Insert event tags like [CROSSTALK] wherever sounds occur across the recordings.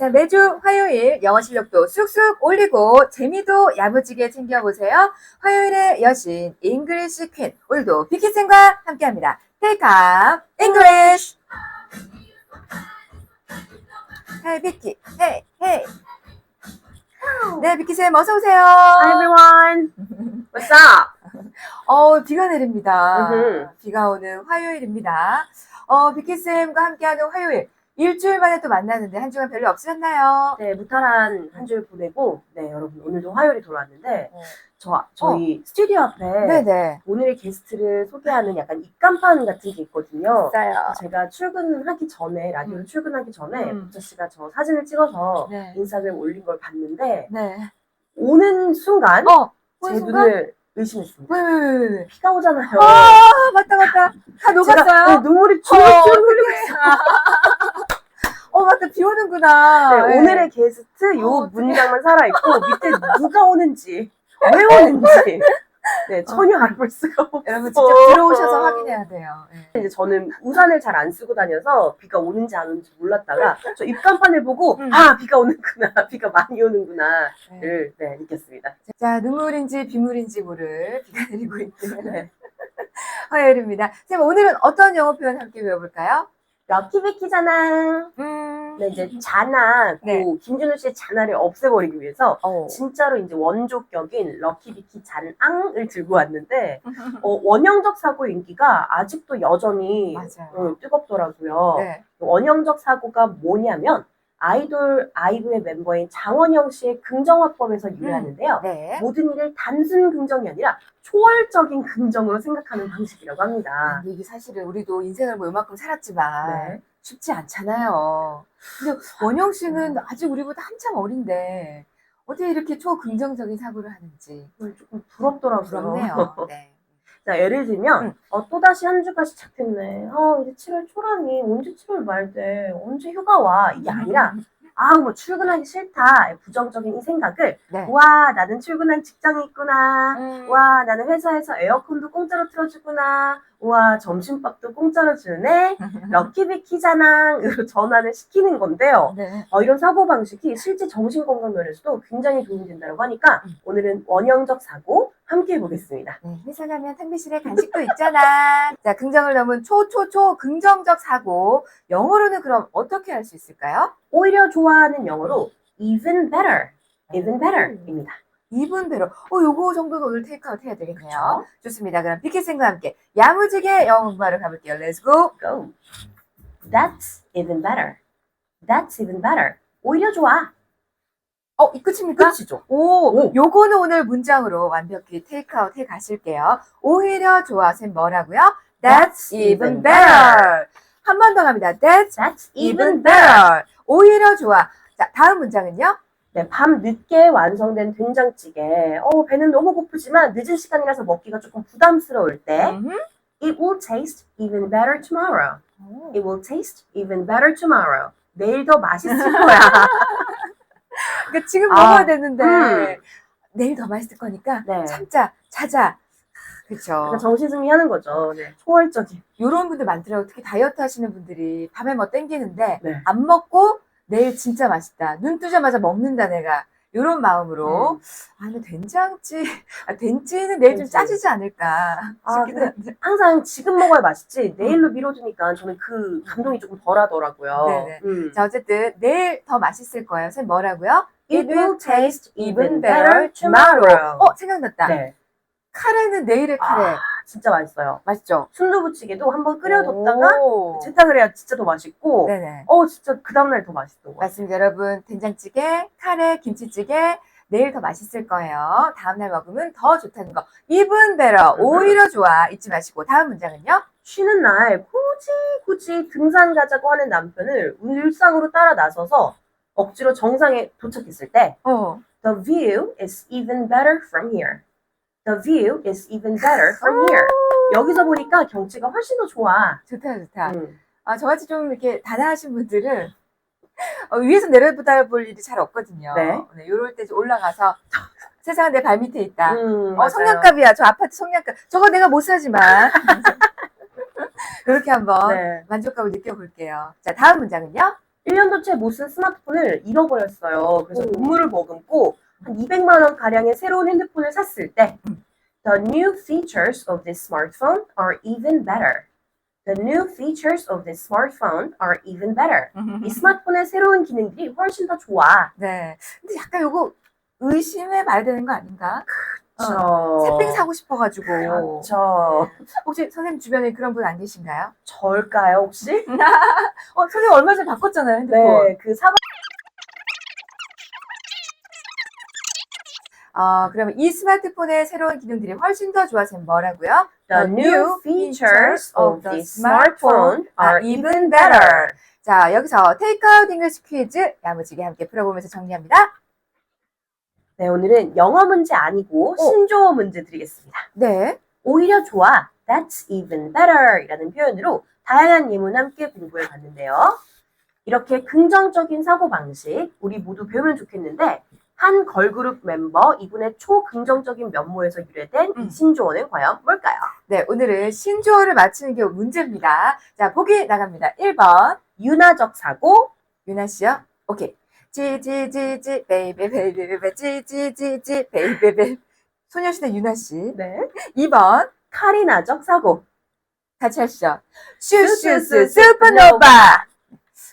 자, 매주 화요일 영어 실력도 쑥쑥 올리고 재미도 야무지게 챙겨보세요. 화요일의 여신, 잉글리시 퀸. 오늘도 비키쌤과 함께합니다. Take up English! 헤이, 비키. 헤이, 헤이. 네, 비키쌤 어서 오세요. Hi everyone. What's up? [LAUGHS] 어, 비가 내립니다. 비가 오는 화요일입니다. 어, 비키쌤과 함께하는 화요일. 일주일 만에 또 만나는데 한 주간 별로 없으셨나요? 네, 무탈한 한줄 보내고, 네, 여러분, 오늘도 화요일이 돌아왔는데, 어. 저, 저희 스튜디오 앞에 네네. 오늘의 게스트를 소개하는 약간 입간판 같은 게 있거든요. 있어요. 제가 출근하기 전에, 라디오를 음. 출근하기 전에, 음. 복자 씨가 저 사진을 찍어서 네. 인스타그램 올린 걸 봤는데, 네. 오는 순간, 어, 제 순간? 눈을 의심했습니다. 왜, 왜, 왜, 왜, 왜. 비가 오잖아요. 아, 맞다, 맞다. 다 녹았어요? 제가, 네, 눈물이 어, 줄줄 흘리고 어떡해. [LAUGHS] 어, 맞다. 비 오는구나. 네, 네. 오늘의 게스트 요 어. 문장만 살아 있고 밑에 [LAUGHS] 누가 오는지 왜 오는지 네, 전혀 알아볼 수가 없어. 여러분 직접 들어오셔서 확인해야 돼요. 네. 이제 저는 우산을 잘 안 쓰고 다녀서 비가 오는지 안 오는지 몰랐다가 저 입간판을 보고 음. 아 비가 오는구나 [LAUGHS] 비가 많이 오는구나를 네. 네, 느꼈습니다. 자, 눈물인지 비물인지 모를 비가 내리고 있는 네. [LAUGHS] 화요일입니다. 쌤, 오늘은 어떤 영어 표현 함께 배워볼까요? 럭키비키잖아. 음. 네, 이제 자나 네. 그 김준호 씨의 자나를 없애버리기 위해서 어. 진짜로 이제 원조격인 럭키비키 잔앙을 들고 왔는데 [LAUGHS] 어, 원형적 사고 인기가 아직도 여전히 맞아요. 어, 뜨겁더라고요. 네. 원형적 사고가 뭐냐면 아이돌 아이브의 멤버인 장원영 씨의 긍정화법에서 유래하는데요. 네. 모든 일을 단순 긍정이 아니라 초월적인 긍정으로 생각하는 방식이라고 합니다. 근데 이게 사실은 우리도 인생을 뭐 이만큼 살았지만 네. 쉽지 않잖아요. 근데 원영 씨는 아직 우리보다 한참 어린데 어떻게 이렇게 초긍정적인 사고를 하는지 조금 부럽더라고요. 부럽네요. 네. 자, 예를 들면, 응. 어, 또다시 한 주가 시작됐네. 어, 이제 7월 초라니. 언제 7월 말 돼? 언제 휴가 와? 이게 아니라, 아, 뭐 출근하기 싫다. 부정적인 이 생각을, 네. 와, 나는 출근한 직장이 있구나. 음. 와, 나는 회사에서 에어컨도 공짜로 틀어주구나. 와, 점심밥도 공짜로 주네. 럭키비키잖아. [LAUGHS] 전환을 시키는 건데요. 네. 어, 이런 사고 방식이 실제 정신 건강 면에서도 굉장히 도움이 된다고 하니까 음. 오늘은 원형적 사고 함께 해보겠습니다. 네, 회사 가면 탕비실에 간식도 있잖아. [LAUGHS] 자, 긍정을 넘은 초초초 긍정적 사고. 영어로는 그럼 어떻게 할 수 있을까요? 오히려 좋아하는 영어로 even better, even better입니다. 이분 배로. 어, 요거 정도는 오늘 테이크아웃 해야 되겠네요. 그쵸? 좋습니다. 그럼 비키쌤과 함께 야무지게 영어 공부하러 가볼게요. Let's go. Go. That's even better. That's even better. 오히려 좋아. 어, 이 끝입니까? 끝이죠. 오, 오. 요거는 오늘 문장으로 완벽히 테이크아웃 해 가실게요. 오히려 좋아. 쌤 뭐라고요? That's even better. 한 번 더 갑니다. That's That's even better. 오히려 좋아. 자, 다음 문장은요? 네, 밤 늦게 완성된 된장찌개. 어, 배는 너무 고프지만 늦은 시간이라서 먹기가 조금 부담스러울 때. It will taste even better tomorrow. 오. It will taste even better tomorrow. 내일 더 맛있을 거야. [LAUGHS] 그러니까 지금 아, 먹어야 되는데 음. 내일 더 맛있을 거니까 네. 참자, 자자. 그렇죠. 그러니까 정신승리 하는 거죠. 네. 초월적인. 이런 분들 많더라고요. 특히 다이어트 하시는 분들이 밤에 뭐 땡기는데 네. 안 먹고 내일 진짜 맛있다. 눈 뜨자마자 먹는다 내가. 이런 마음으로 음. 아, 근데 된장찌, [LAUGHS] 아, 된찌는 내일 좀. 짜지지 않을까 [LAUGHS] 아, 싶기도 근데 한데. 항상 지금 먹어야 맛있지 내일로 미뤄두니까 저는 그 감동이 조금 덜하더라고요. 네네. 음. 자, 어쨌든 내일 더 맛있을 거예요. 선생님 뭐라고요? It will taste even better tomorrow. 어, 생각났다. 네, 카레는 내일의 카레. 아, 진짜 맛있어요. 맛있죠? 순두부찌개도 한번 끓여뒀다가 오. 세탁을 해야 진짜 더 맛있고, 네네. 어 진짜 그 다음날 더 맛있던 거 같아요. 맞습니다. 여러분. 된장찌개, 카레, 김치찌개 내일 더 맛있을 거예요. 다음날 먹으면 더 좋다는 거. even better. 음. 오히려 좋아. 잊지 마시고. 다음 문장은요? 쉬는 날 굳이 굳이 등산 가자고 하는 남편을 일상으로 따라 나서서 억지로 정상에 도착했을 때 어. The view is even better from here. The view is even better from here. 여기서 보니까 경치가 훨씬 더 좋아. 좋다, 좋다. 음. 아, 저같이 좀 이렇게 단아하신 분들은 어, 위에서 내려보다 볼 일이 잘 없거든요. 네. 이럴 때 올라가서 세상은 내 발 밑에 있다. 음, 어, 맞아요. 성냥갑이야. 저 아파트 성냥갑. 저거 내가 못 사지만. [LAUGHS] 그렇게 한번 네. 만족감을 느껴볼게요. 자, 다음 문장은요? 1년도 채 못 쓴 스마트폰을 잃어버렸어요. 그래서 오. 눈물을 머금고 한 200만 원 가량의 새로운 핸드폰을 샀을 때 음. The new features of this smartphone are even better. The new features of this smartphone are even better. 이 스마트폰의 새로운 기능들이 훨씬 더 좋아. 네. 근데 약간 요거 의심해 봐야 되는 거 아닌가? 저... 새삥 사고 싶어가지고. 그렇죠. 혹시 선생님 주변에 그런 분 안 계신가요? 절까요 혹시? [LAUGHS] 어, 선생님 얼마 전에 바꿨잖아요, 핸드폰. 네, 그 사과 어, 그러면 이 스마트폰의 새로운 기능들이 훨씬 더 좋아서 뭐라고요? The new features of this smartphone are even better. 자, 여기서 테이크아웃 잉글리시 퀴즈 야무지게 함께 풀어보면서 정리합니다. 네, 오늘은 영어 문제 아니고 신조어 문제 드리겠습니다. 네. 오히려 좋아. That's even better. 이라는 표현으로 다양한 예문 함께 공부해 봤는데요. 이렇게 긍정적인 사고방식, 우리 모두 배우면 좋겠는데, 한 걸그룹 멤버 이분의 초긍정적인 면모에서 유래된 음. 이 신조어는 과연 뭘까요? 네, 오늘은 신조어를 맞추는 게 문제입니다. 자, 보기 나갑니다. 1번. 윤화적 사고, 유나 씨요? 오케이. 지지지지 베이베 베이베 베이베 지지지지 베이베 베이 소녀시대 유나 씨. 네. 2번. 카리나적 사고, 같이 하시죠. 슈슈스 슈퍼노바.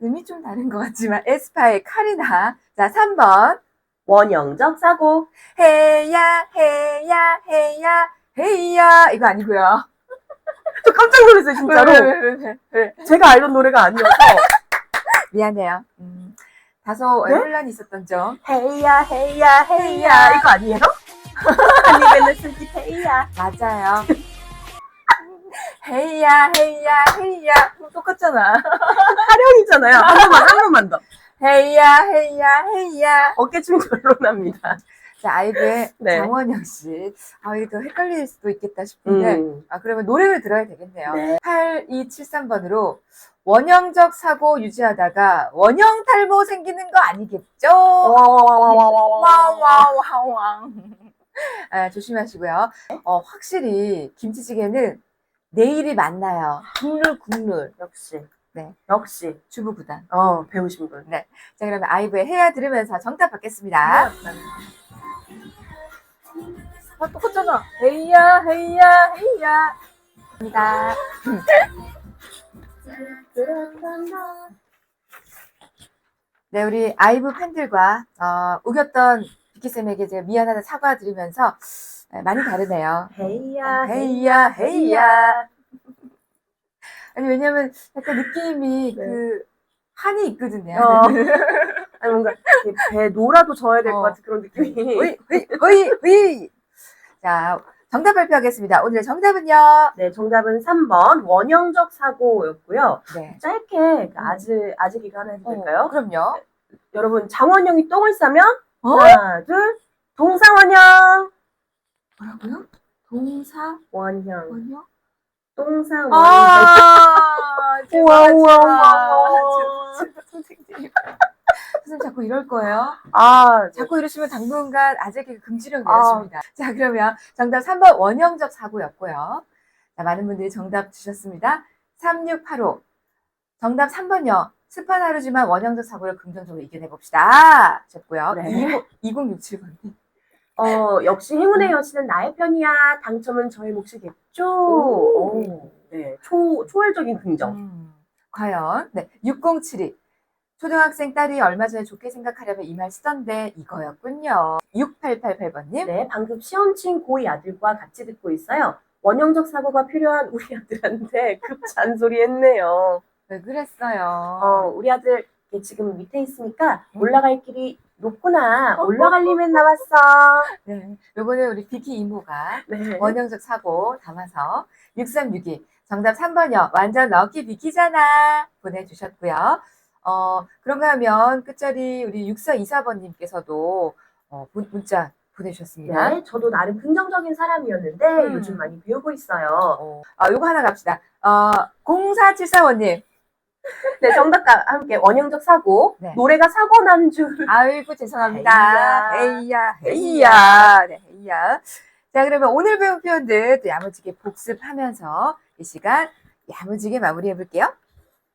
의미 좀 다른 것 같지만 에스파의 카리나. 자, 3번. 원형적 사고, 헤야 헤야 헤야 헤야 이거 아니고요. [LAUGHS] 저 깜짝 놀랐어요, 진짜로. 왜, 왜, 왜, 왜, 왜. 제가 알던 노래가 아니어서. [LAUGHS] 미안해요. 음, 다소 네? 혼란이 있었던 점. 헤이야, 헤이야, 헤이야. 헤이야. 이거 아니에요? 아니면 슬기 헤이야. 맞아요. 헤이야 헤이야 헤이야 똑같잖아. [LAUGHS] 타령이잖아요. 한 번만, 한 번만 더. 헤이야 헤이야 헤이야. 어깨춤이 결론납니다. 자 아이브의 [LAUGHS] 네. 장원영 씨. 아 이게 더 헷갈릴 수도 있겠다 싶은데. 음. 아 그러면 노래를 들어야 되겠네요. 네. 8273번으로 원형적 사고 유지하다가 원형 탈모 생기는 거 아니겠죠? 와와와와왕. 아, 조심하시고요. 어, 확실히 김치찌개는 내일이 맞나요. 국룰 국룰. 역시. 네. 역시. 주부구단. 어, 배우신 분. 자 그러면 아이브의 해야 들으면서 정답 받겠습니다. 아 똑같잖아. 헤이야 헤이야 헤이야. 입니다. 네, 우리 아이브 팬들과 어, 우겼던 비키쌤에게 제가 미안하다 사과드리면서 네, 많이 다르네요. 헤이야, 헤이야, 헤이야. 아니, 왜냐면 약간 느낌이 네. 그, 한이 있거든요. 어. [LAUGHS] 아니, 뭔가, 이렇게 배 놀아도 져야 될 것 어. 같은 그런 느낌이. 으이, 으이, 으이, 으이. 자, 정답 발표하겠습니다. 오늘의 정답은요? 네, 정답은 3번, 원형적 사고였고요. 네. 짧게, 그 아직, 아직 이거 하나 해도 될까요? 어, 그럼요. 여러분, 장원영이 똥을 싸면, 어? 하나, 둘, 동사원형! 뭐라고요? 동사, 원형. 똥사원형. 아, 우와, 우와, 선생님. 선생님 자꾸 이럴 거예요? 아, 자꾸 이러시면 당분간 아재 개그 금지령 아. 내렸습니다. 자, 그러면 정답 3번 원형적 사고였고요. 자, 많은 분들이 정답 주셨습니다. 3685. 정답 3번요. 습한 하루지만 원형적 사고를 긍정적으로 이겨내 봅시다. 셨고요. 네. 2067번님. 어, 역시 행운의 여신은 나의 편이야. 당첨은 저의 몫이겠죠. 오. 오, 네, 초, 초월적인 긍정. 음, 과연 네 6072. 초등학생 딸이 얼마 전에 좋게 생각하려면 이 말 쓰던데 이거였군요. 6888번님. 네, 방금 시험 친 고2 아들과 같이 듣고 있어요. 원형적 사고가 필요한 우리 아들한테 급 잔소리 했네요. 왜 그랬어요? 어, 우리 아들 얘 지금 밑에 있으니까 음. 올라갈 길이 높구나. 올라갈리면 나왔어. 네. 요거는 우리 비키 이모가 네. 원형적 사고 담아서 6362 정답 3번이요. 완전 럭키 비키잖아 보내주셨고요. 어 그런가 하면 끝자리 우리 6424번님께서도 어, 문, 문자 보내주셨습니다. 네, 저도 나름 긍정적인 사람이었는데 음. 요즘 많이 배우고 있어요. 어, 아, 요거 하나 갑시다. 어, 0474번님. 네, 정답과 함께 원형적 사고. 네. 노래가 사고 난 줄. 아이고, 죄송합니다. 헤이야, 헤이야. 네, 헤이야. 자, 그러면 오늘 배운 표현들 또 야무지게 복습하면서 이 시간 야무지게 마무리해 볼게요.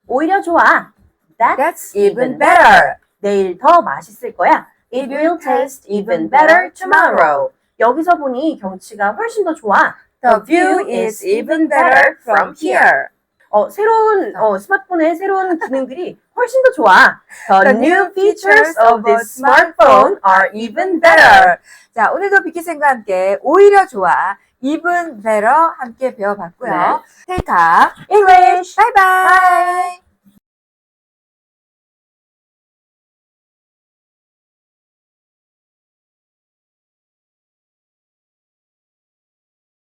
오히려 좋아. That's even better. 내일 더 맛있을 거야. It will taste even better tomorrow. 여기서 보니 경치가 훨씬 더 좋아. The view is even better from here. 어, 새로운 어, 스마트폰의 새로운 기능들이 훨씬 더 좋아. The, new features of this smartphone are even better. 자, 오늘도 비키쌤과 함께 오히려 좋아, even better 함께 배워봤고요. 네. Take up English. 바이바이.